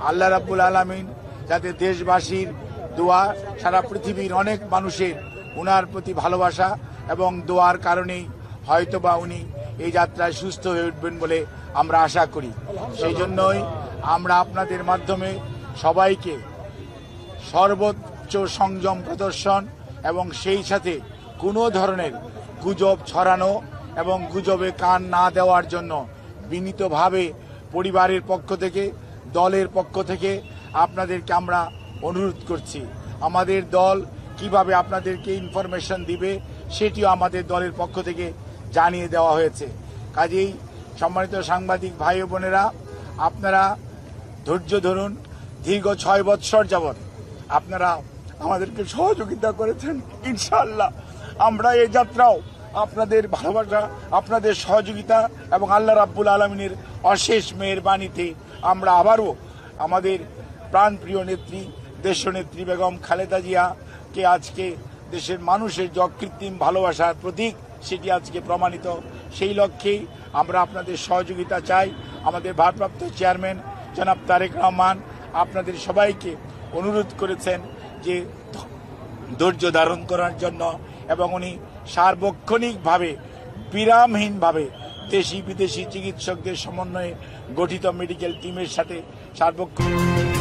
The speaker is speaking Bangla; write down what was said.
আল্লাহ রাব্বুল আলমিন যাতে দেশবাসীর দোয়া সারা পৃথিবীর অনেক মানুষের উনার প্রতি ভালোবাসা এবং দোয়ার কারণেই হয়তোবা উনি এই যাত্রায় সুস্থ হয়ে উঠবেন বলে আমরা আশা করি। সেই জন্যই আমরা আপনাদের মাধ্যমে সবাইকে সর্বোচ্চ সংযম প্রদর্শন এবং সেই সাথে কোনো ধরনের গুজব ছড়ানো এবং গুজবে কান না দেওয়ার জন্য বিনীতভাবে পরিবারের পক্ষ থেকে দলের পক্ষ থেকে আপনাদেরকে আমরা অনুরোধ করছি। আমাদের দল কীভাবে আপনাদেরকে ইনফরমেশন দিবে, সেটিও আমাদের দলের পক্ষ থেকে জানিয়ে দেওয়া হয়েছে। কাজেই সম্মানিত সাংবাদিক ভাই বোনেরা, আপনারা ধৈর্য ধরুন, দীর্ঘ ছয় বৎসর যাবৎ আপনারা আমাদেরকে সহযোগিতা করেছেন, ইনশাআল্লাহ। আমরা এই যাত্রাও আপনাদের ভালোবাসা, আপনাদের সহযোগিতা এবং আল্লাহ রাব্বুল আলমিনের অশেষ মেহেরবাণীতে আমরা আবারও আমাদের প্রাণপ্রিয় নেত্রী, দেশনেত্রী বেগম খালেদা জিয়াকে আজকে দেশের মানুষের যকৃত্রিম ভালোবাসার প্রতীক সেটি আজকে প্রমাণিত। সেই লক্ষ্যেই আমরা আপনাদের সহযোগিতা চাই। আমাদের ভারপ্রাপ্ত চেয়ারম্যান জনাব তারেক রহমান আপনাদের সবাইকে অনুরোধ করেছেন যে ধৈর্য ধারণ করার জন্য এবং উনি সার্বক্ষণিকভাবে, বিরামহীনভাবে দেশি বিদেশি চিকিৎসকদের সমন্বয়ে গঠিত মেডিকেল টিমের সাথে সার্বক্ষণিক